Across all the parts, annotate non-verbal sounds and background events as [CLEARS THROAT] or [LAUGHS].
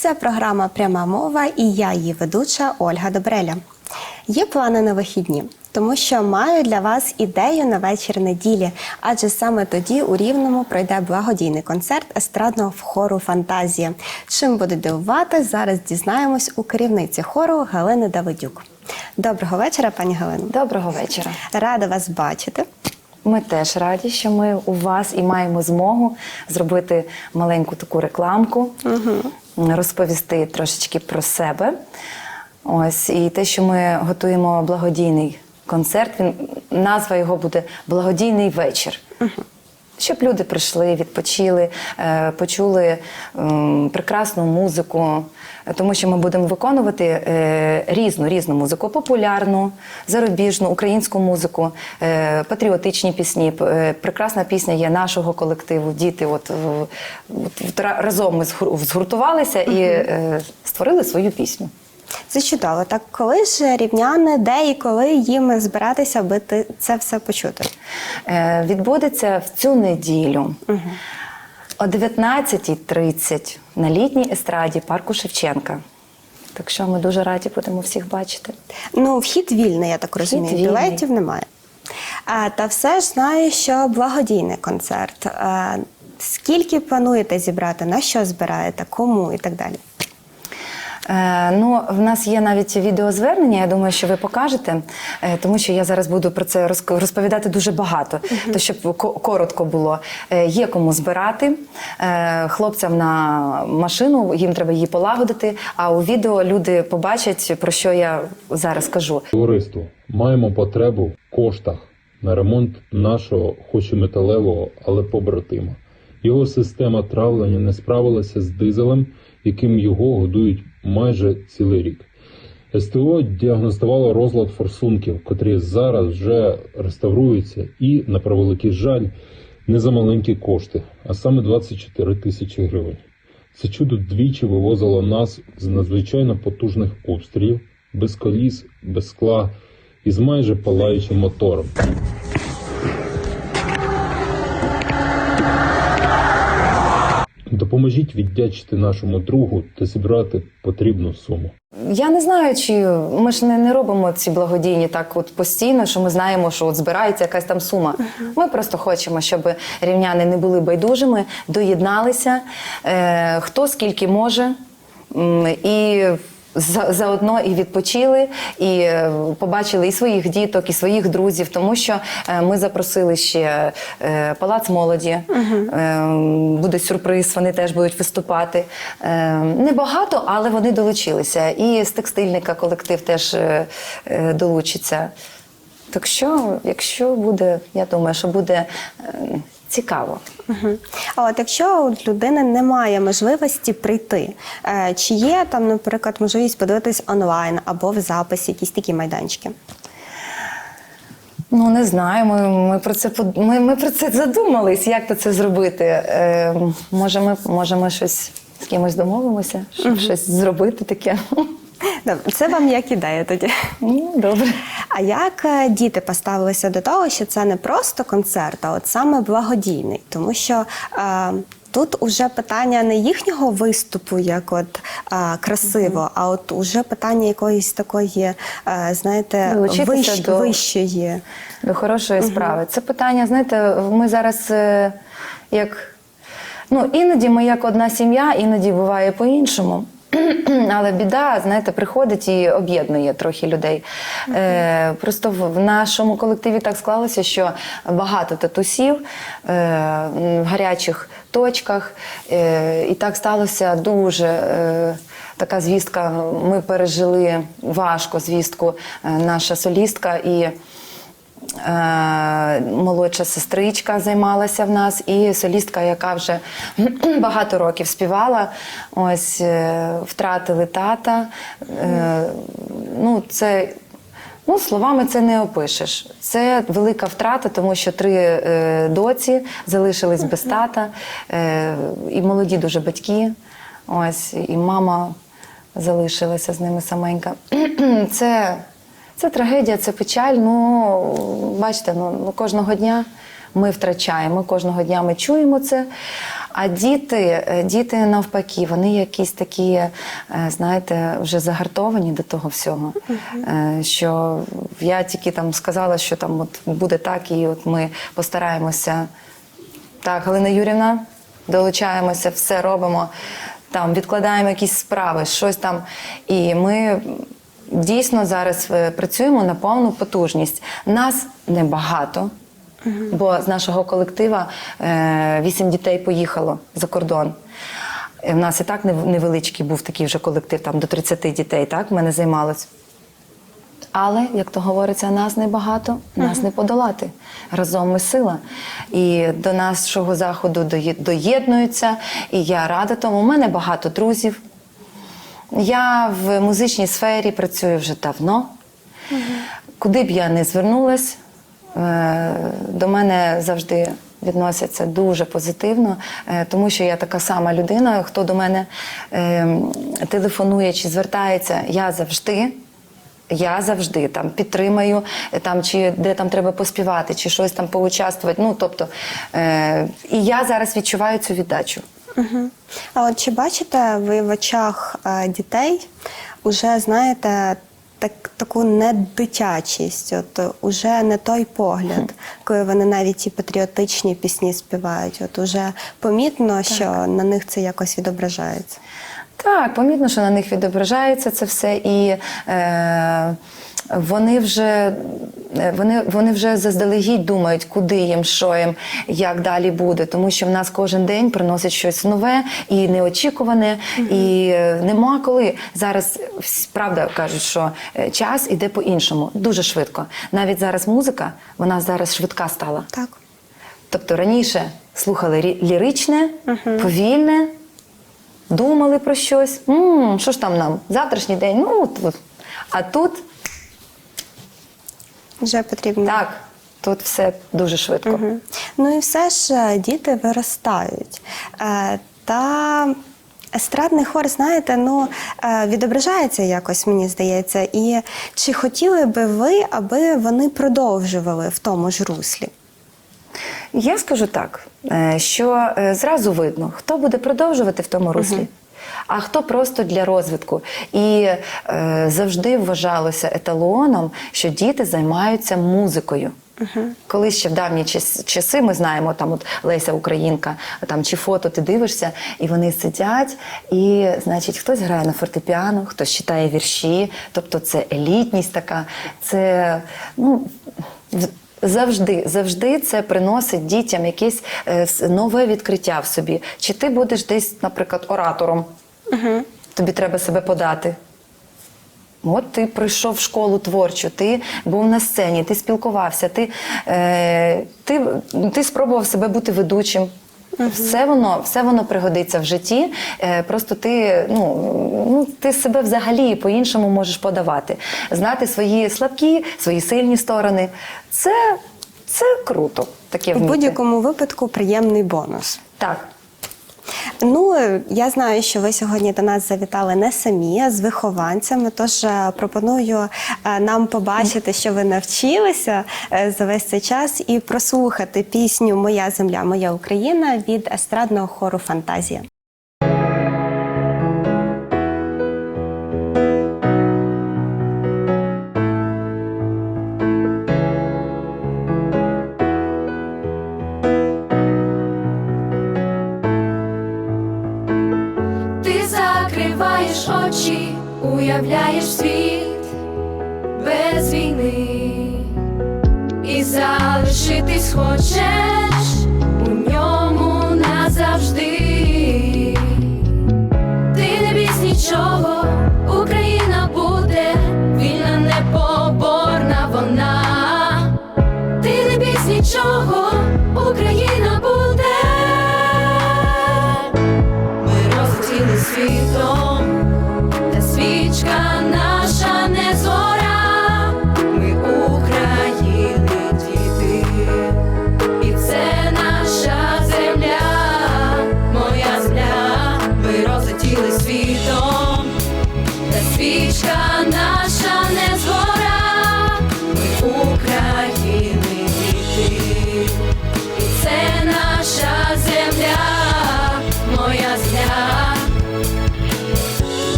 Це програма Пряма мова і я, її ведуча Ольга Добреля. Є плани на вихідні, тому що маю для вас ідею на вечір неділі, адже саме тоді у Рівному пройде благодійний концерт естрадного хору Фантазія. Чим буде дивувати, зараз дізнаємось у керівниці хору Галини Давидюк. Доброго вечора, пані Галино. Доброго вечора. Рада вас бачити. Ми теж раді, що ми у вас і маємо змогу зробити маленьку таку рекламку, розповісти трошечки про себе. Ось і те, що ми готуємо благодійний концерт. Він назва його буде Благодійний вечір. Щоб люди прийшли, відпочили, е, почули прекрасну музику, тому що ми будемо виконувати е, різну різну музику: популярну, зарубіжну, українську музику, е, патріотичні пісні. Прекрасна пісня є нашого колективу. Діти, от, от, разом ми згуртувалися і створили свою пісню. Це чудово. Так коли ж рівняни, де і коли їм збиратися, аби ти це все почути? Е, Відбудеться в цю неділю о 19.30 на літній естраді парку Шевченка. Так що ми дуже раді будемо всіх бачити. Ну, вхід вільний, я так розумію. вільний. Білетів немає. А, та все ж знаю, що благодійний концерт. А, скільки плануєте зібрати, на що збираєте, кому і так далі? Е, ну, в нас є навіть відеозвернення, я думаю, що ви покажете, е, тому що я зараз буду про це розповідати дуже багато, то щоб ко- коротко було. Е, є кому збирати хлопцям на машину, їм треба її полагодити. А у відео люди побачать, про що я зараз кажу. Товариство, маємо потребу в коштах на ремонт нашого, хоч і металевого, але побратима. Його система травлення не справилася з дизелем, яким його годують майже цілий рік. СТО діагностувало розлад форсунків, котрі зараз вже реставруються, і, на превеликий жаль, не за маленькі кошти, а саме 24 тисячі гривень. Це чудо двічі вивозило нас з надзвичайно потужних обстрілів, без коліс, без скла і з майже палаючим мотором. Допоможіть віддячити нашому другу та зібрати потрібну суму. Я не знаю, чи ми ж не, не робимо ці благодійні так от постійно, що ми знаємо, що от збирається якась там сума. Ми просто хочемо, щоб рівняни не були байдужими, доєдналися, е, хто скільки може. І заодно і відпочили, і е, побачили і своїх діток, і своїх друзів, тому що е, ми запросили ще е, палац молоді. Угу. Буде сюрприз, вони теж будуть виступати. Небагато, але вони долучилися. І з текстильника колектив теж долучиться. Так що, якщо буде, я думаю, що буде е, цікаво. Мгм. А от якщо у людини немає можливості прийти, е, чи є там, наприклад, можливість подивитись онлайн або в записі якісь такі майданчики? Ну не знаю. Ми, ми про це под- ми, ми про це задумались, як то це зробити. Е, може, ми може, ми щось з кимось домовимося, щоб щось зробити таке. Це вам як ідея тоді. Ну, добре. А як е, діти поставилися до того, що це не просто концерт, а от саме благодійний? Тому що е, тут уже питання не їхнього виступу, як от е, красиво, а от уже питання якоїсь такої, е, знаєте, вищ, до- вищої. До хорошої справи. Це питання, знаєте, ми зараз е, як. Ну, іноді ми як одна сім'я, іноді буває по-іншому. [CLEARS THROAT] Але біда, знаєте, приходить і об'єднує трохи людей. Е, просто в, нашому колективі так склалося, що багато татусів е, в гарячих точках. Е, і так сталося дуже. Е, така звістка. Ми пережили важко звістку, е, наша солістка і. Е, Молодша сестричка займалася в нас, і солістка, яка вже [CLEARS THROAT] багато років співала. Ось е, втратили тата. Е, Ну, це Ну, словами це не опишеш. Це велика втрата, тому що три е, доці залишились без тата, е, і молоді дуже батьки. Ось, і мама залишилася з ними саменька. [CLEARS THROAT] Це, це трагедія, це печаль. Ну, бачите, ну, ну, кожного дня ми втрачаємо, кожного дня ми чуємо це. А діти, е, діти навпаки, вони якісь такі, е, знаєте, вже загартовані до того всього. Е, Що я тільки там сказала, що там от буде так, і от ми постараємося. Так, Галина Юрівна, долучаємося, все робимо. Там відкладаємо якісь справи, щось там. І ми дійсно зараз е, працюємо на повну потужність. Нас небагато, бо з нашого колектива е, вісім дітей поїхало за кордон. Е, В нас і так невеличкий був такий вже колектив, там до 30 дітей, так, в мене займалось. Але, як то говориться, нас небагато, нас не подолати. Разом ми сила. І до нашого заходу доєднуються. І я рада тому. У мене багато друзів. Я в музичній сфері працюю вже давно. Куди б я не звернулась, е, до мене завжди відносяться дуже позитивно, е, тому що я така сама людина. Хто до мене е, телефонує чи звертається, я завжди. Я завжди там підтримаю, там чи де там треба поспівати, чи щось там поучаствувати. Ну тобто, е, і я зараз відчуваю цю віддачу. Угу. А от чи бачите ви в очах е, дітей уже знаєте так, таку недитячість, от уже не той погляд, коли вони навіть ті патріотичні пісні співають. От уже помітно, що на них це якось відображається. Так, помітно, що на них відображається це все, і е, вони вже е, вони, вони вже заздалегідь думають, куди їм, що їм, як далі буде. Тому що в нас кожен день приносить щось нове і неочікуване, і е, нема коли. Зараз правда кажуть, що е, час іде по-іншому, дуже швидко. Навіть зараз музика, вона зараз швидка стала. Так. Тобто раніше слухали ліричне, повільне, думали про щось. м що ж там нам? Завтрашній день, ну от. А тут Вже потрібно. так, тут все дуже швидко. Мгм. Ну і все ж е, діти виростають. Е, Та естрадний хор, знаєте, ну е, відображається якось, мені здається. І чи хотіли би ви, аби вони продовжували в тому ж руслі? Я скажу так, що зразу видно, хто буде продовжувати в тому руслі. А хто просто для розвитку. І е, завжди вважалося еталоном, що діти займаються музикою. Колись ще в давні часи ми знаємо, там от Леся Українка, там чи фото ти дивишся, і вони сидять, і значить, хтось грає на фортепіано, хтось читає вірші. Тобто це елітність така, це ну. Завжди, завжди це приносить дітям якесь е, нове відкриття в собі. Чи ти будеш десь, наприклад, оратором? Тобі треба себе подати. От ти прийшов в школу творчу, ти був на сцені, ти спілкувався, ти, е, ти, ти спробував себе бути ведучим. Все воно, все воно пригодиться в житті. Е, просто ти, ну, ну, ти себе взагалі по-іншому можеш подавати. Знати свої слабкі, свої сильні сторони. Це, це круто. Таке У будь-якому випадку приємний бонус. Так. Ну, я знаю, що ви сьогодні до нас завітали не самі, а з вихованцями. Тож е, пропоную е, нам побачити, що ви навчилися е, за весь цей час, і прослухати пісню Моя земля, моя Україна від естрадного хору Фантазія. Уявляєш світ без війни, і залишитись хочеш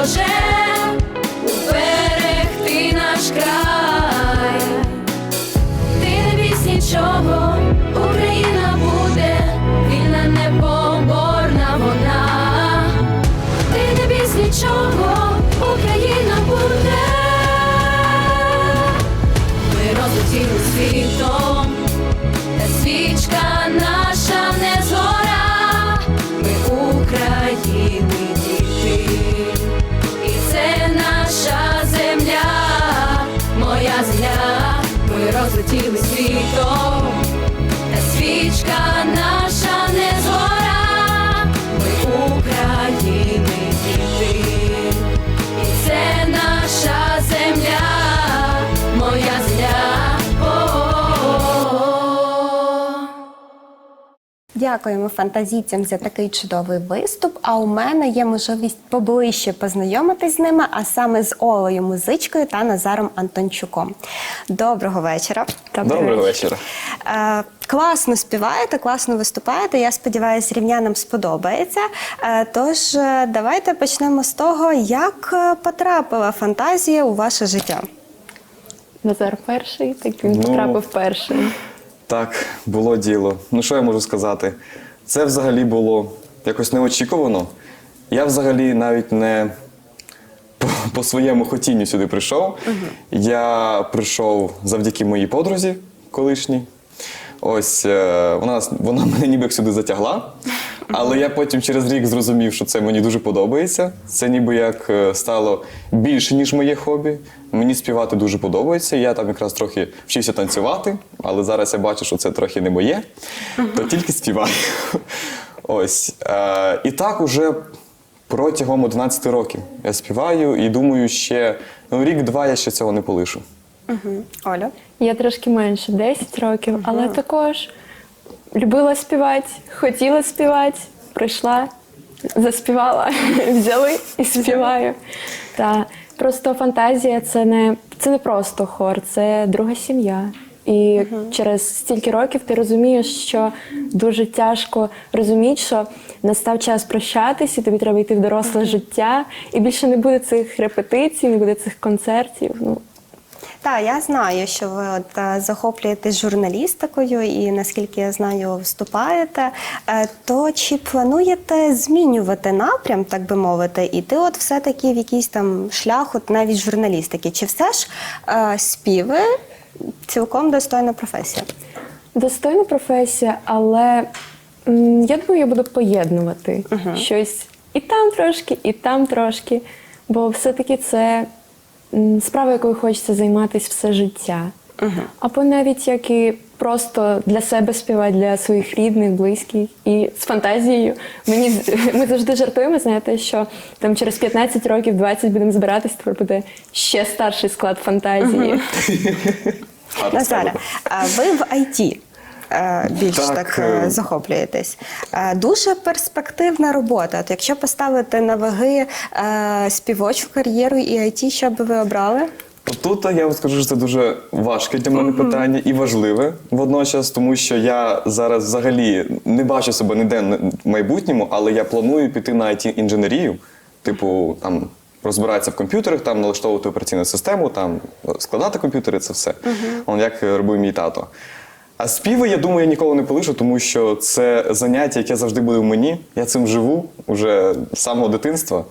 Rogério. Дякуємо фантазійцям за такий чудовий виступ. А у мене є можливість поближче познайомитись з ними, а саме з Олею Музичкою та Назаром Антончуком. Доброго вечора. Доброго вечора. Е, класно співаєте, класно виступаєте. Я сподіваюся, рівнянам сподобається. Е, тож е, давайте почнемо з того, як е, потрапила фантазія у ваше життя. Назар перший, так він Ну, потрапив перший. Так, було діло. Ну що я можу сказати? Це взагалі було якось неочікувано. Я взагалі навіть не по, по своєму хотінню сюди прийшов. Я прийшов завдяки моїй подрузі колишній. Ось е, вона, вона [LAUGHS] мене ніби як сюди затягла. Але я потім через рік зрозумів, що це мені дуже подобається. Це ніби як е, стало більше, ніж моє хобі. Мені співати дуже подобається. Я там якраз трохи вчився танцювати, але зараз я бачу, що це трохи не моє, то тільки співаю. [LAUGHS] Ось. Е, і так уже протягом 11 років я співаю і думаю, ще ну, рік-два я ще цього не полишу. Угу. Оля. Я трошки менше, 10 років, але також любила співати, хотіла співати, прийшла, заспівала, [LAUGHS] взяли і співаю. Та просто фантазія це не, це не просто хор, це друга сім'я. І через стільки років ти розумієш, що дуже тяжко розуміти, що настав час прощатись, і тобі треба йти в доросле життя, і більше не буде цих репетицій, не буде цих концертів. Ну, Так, я знаю, що ви от е, захоплюєтесь журналістикою і наскільки я знаю, вступаєте. Е, То чи плануєте змінювати напрям, так би мовити, іти от все-таки в якийсь там шлях, от навіть журналістики? Чи все ж е, співи цілком достойна професія? Достойна професія, але м, я думаю, я буду поєднувати щось і там трошки, і там трошки. Бо все-таки це справа, якою хочеться займатися все життя. Або навіть як і просто для себе співати, для своїх рідних, близьких і з фантазією. Мені [LAUGHS] ми завжди жартуємо, знаєте, що там через 15 років, 20 будемо збиратись, тепер буде ще старший склад фантазії. Назаре, а ви в IT більш так, Так, е, е, захоплюєтесь. Е, Дуже перспективна робота. От якщо поставити на ваги е, співочу кар'єру і IT, що би ви обрали? Тут я вам скажу, що це дуже важке для мене питання і важливе водночас, тому що я зараз взагалі не бачу себе ніде в майбутньому, але я планую піти на it інженерію типу там. Розбиратися в комп'ютерах, там налаштовувати операційну систему, там складати комп'ютери, це все. Он як робив мій тато. А співи, я думаю, я ніколи не полишу, тому що це заняття, яке завжди буде в мені. Я цим живу вже з самого дитинства.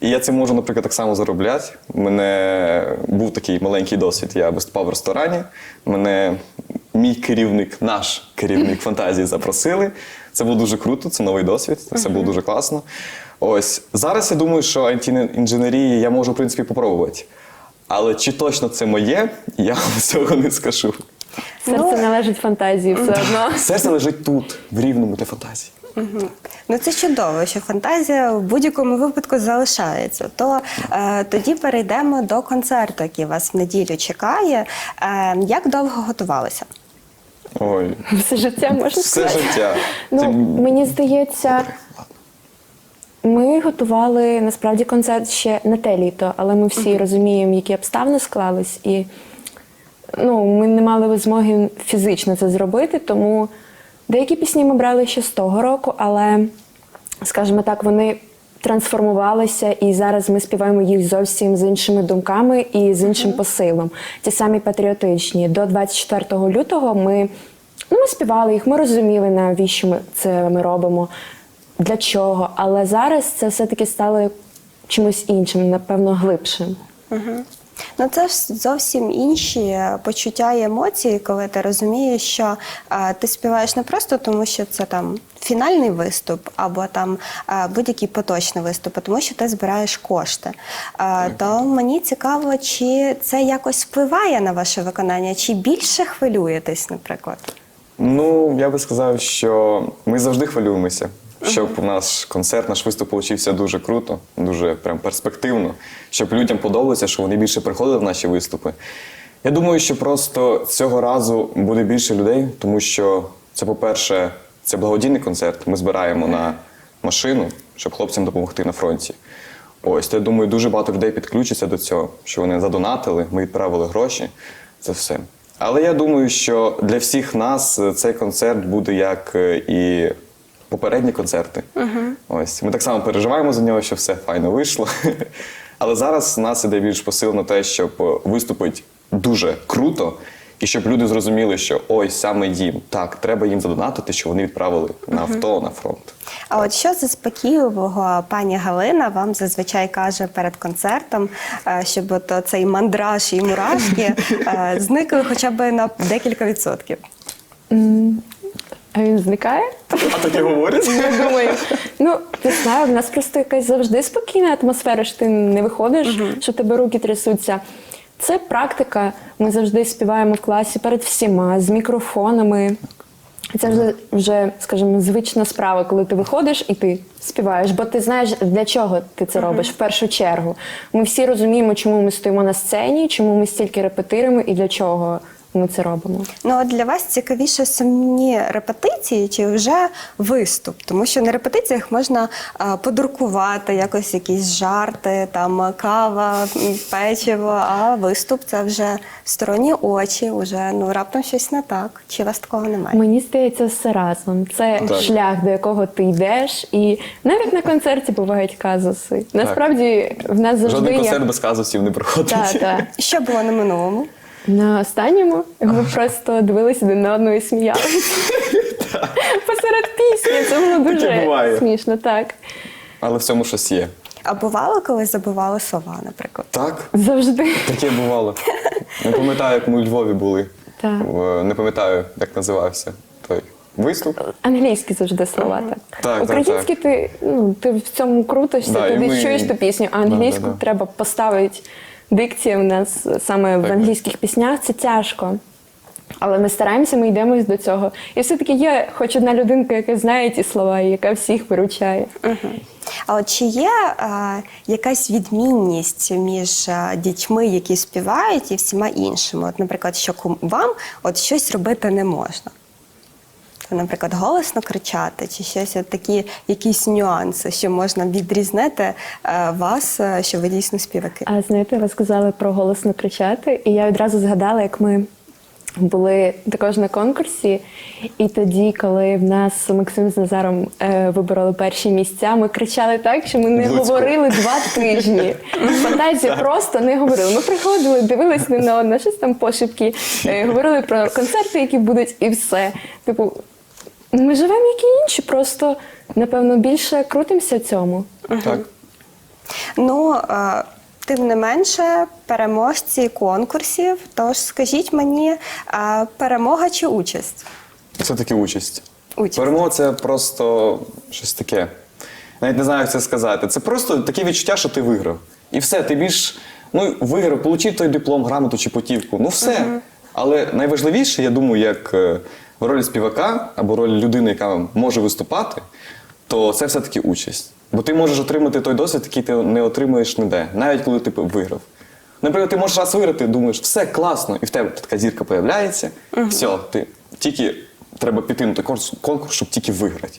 І я цим можу, наприклад, так само заробляти. У мене був такий маленький досвід. Я виступав в ресторані. Мене мій керівник, наш керівник [LAUGHS] фантазії запросили. Це було дуже круто, це новий досвід, це було дуже класно. Ось зараз я думаю, що it інженерії я можу, в принципі, попробувати. Але чи точно це моє, я вам [LAUGHS] цього не скажу. Серце належить фантазії все одно. Серце лежить тут, в рівному для фантазії. Ну це чудово, що фантазія в будь-якому випадку залишається. То е, тоді перейдемо до концерту, який вас в неділю чекає. Е, як довго готувалися? Ой, Все життя можна все сказати. життя. Ну, Це- мені здається, ми готували насправді концерт ще на те літо, але ми всі розуміємо, які обставини склались, і ну, ми не мали змоги фізично це зробити, тому деякі пісні ми брали ще з того року, але, скажімо так, вони трансформувалися, і зараз ми співаємо їх зовсім з іншими думками і з іншим посилом. Ті самі патріотичні. До 24 лютого ми, ну, ми співали їх, ми розуміли, навіщо ми це ми робимо, для чого. Але зараз це все-таки стало чимось іншим, напевно, глибшим. Ну це ж зовсім інші почуття і емоції, коли ти розумієш, що е, ти співаєш не просто тому, що це там фінальний виступ, або там е, будь-який поточний виступ, а тому що ти збираєш кошти. Е, то мені цікаво, чи це якось впливає на ваше виконання, чи більше хвилюєтесь, наприклад. Ну, я би сказав, що ми завжди хвилюємося, щоб у наш концерт, наш виступ получився дуже круто, дуже прям перспективно, щоб людям подобалося, що вони більше приходили в наші виступи. Я думаю, що просто цього разу буде більше людей, тому що це, по-перше, це благодійний концерт. Ми збираємо на машину, щоб хлопцям допомогти на фронті. Ось, то я думаю, дуже багато людей підключиться до цього, що вони задонатили, ми відправили гроші. Це все. Але я думаю, що для всіх нас е, цей концерт буде як е, і попередні концерти. Ось ми так само переживаємо за нього, що все файно вийшло. [LAUGHS] Але зараз нас іде більш посил на те, щоб виступити дуже круто, і щоб люди зрозуміли, що ой, саме їм так, треба їм задонатити, що вони відправили на авто на фронт. А от що заспокійливого пані Галина вам зазвичай каже перед концертом, е, щоб от цей мандраж і мурашки е, зникли хоча б на декілька відсотків? А він зникає? А таке говорять? Я думаю, ну не знаю, в нас просто якась завжди спокійна атмосфера, що ти не виходиш, що тебе руки трясуться. Це практика. Ми завжди співаємо в класі перед всіма з мікрофонами. Це вже, вже, скажімо, звична справа, коли ти виходиш і ти співаєш, бо ти знаєш, для чого ти це робиш в першу чергу. Ми всі розуміємо, чому ми стоїмо на сцені, чому ми стільки репетируємо і для чого ми це робимо. Ну от для вас цікавіше самі репетиції чи вже виступ? Тому що на репетиціях можна е, подуркувати якось якісь жарти, там кава, печиво, а виступ це вже сторонні очі, вже ну раптом щось не так. Чи у вас такого немає? Мені здається, все разом. Це Так. шлях, до якого ти йдеш, і навіть на концерті бувають казуси. Насправді в нас завжди Жоден є. концерт без казусів не проходить. Так, так. Що було на минулому? На останньому ми просто дивилися один на одного і сміялися. [LAUGHS] Посеред пісні. Це було дуже буває. смішно, так. Але в цьому щось є. А бувало, коли забували слова, наприклад? Так, Завжди. Таке бувало. Не пам'ятаю, як ми у Львові були. Так. В- Не пам'ятаю, як називався той виступ. Англійські завжди слова, так. так, Українські ти, ну, ти в цьому крутишся, Да, ти ми- десь чуєш ту пісню, а Да, да, англійську да. треба поставити. Дикція у нас саме в Так. англійських піснях це тяжко. Але ми стараємося, ми йдемо до цього. І все-таки є хоч одна людинка, яка знає ті слова, і яка всіх виручає. А от чи є е, якась відмінність між е, дітьми, які співають, і всіма іншими? От, наприклад, що вам от щось робити не можна? Наприклад, голосно кричати, чи щось от такі якісь нюанси, що можна відрізнити е, вас, е, що ви дійсно співаки. А знаєте, ви сказали про голосно кричати, і я відразу згадала, як ми були також на конкурсі. І тоді, коли в нас Максим з Назаром е, вибороли перші місця, ми кричали так, що ми не Близько. говорили два тижні. Фантазії просто не говорили. Ми приходили, дивились не на одне, щось там пошепки, е, говорили про концерти, які будуть, і все. Типу, ми живемо як і інші, просто напевно більше крутимося цьому. Так. Ну, е, тим не менше, переможці конкурсів. Тож скажіть мені, е, перемога чи участь? Це таки участь. Участь. Перемога це просто щось таке. Навіть не знаю, як це сказати. Це просто таке відчуття, що ти виграв. І все, ти більш ну, виграв, отримав той диплом, грамоту чи потівку. Ну все. Але найважливіше, я думаю, як е, в ролі співака або ролі людини, яка може виступати, то це все-таки участь. Бо ти можеш отримати той досвід, який ти не отримуєш ніде, навіть коли ти виграв. Наприклад, ти можеш раз виграти, думаєш, все класно, і в тебе така зірка появляється, все, ти тільки треба піти на той конкурс, щоб тільки виграти.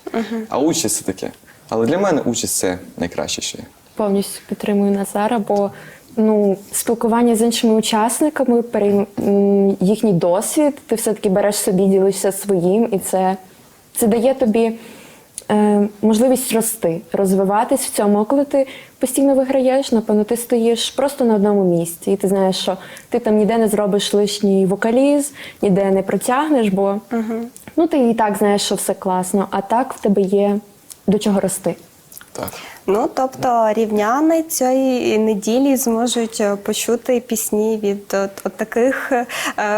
А участь це таке. Але для мене участь це найкраще ще. Повністю підтримую Назара, бо ну, спілкування з іншими учасниками, перейм- їхній досвід, ти все-таки береш собі, ділишся своїм, і це, це дає тобі е, можливість рости, розвиватись в цьому. А коли ти постійно виграєш, напевно, ти стоїш просто на одному місці, і ти знаєш, що ти там ніде не зробиш лишній вокаліз, ніде не протягнеш, бо ну ти і так знаєш, що все класно, а так в тебе є до чого рости. Так. Ну, тобто рівняни цієї неділі зможуть е, почути пісні від от, от таких е,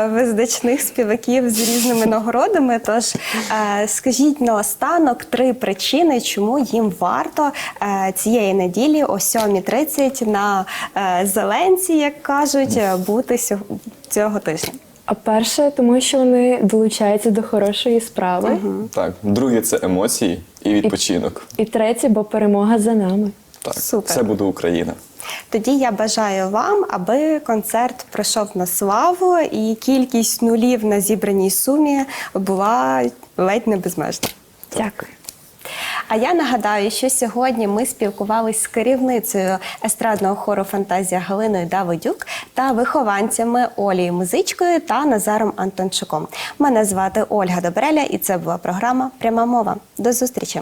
визначних співаків з різними нагородами. Тож е, скажіть наостанок три причини, чому їм варто е, цієї неділі о 7.30 на е, зеленці, як кажуть, е, бути цього тижня. А перше, тому що вони долучаються до хорошої справи. Так. Друге це емоції і відпочинок. І третє, бо перемога за нами. Так. Супер. Все буде Україна. Тоді я бажаю вам, аби концерт пройшов на славу і кількість нулів на зібраній сумі була ледь не безмежна. Дякую. А я нагадаю, що сьогодні ми спілкувалися з керівницею естрадного хору Фантазія Галиною Давидюк та вихованцями Олією Музичкою та Назаром Антончуком. Мене звати Ольга Добреля, і це була програма Пряма мова. До зустрічі!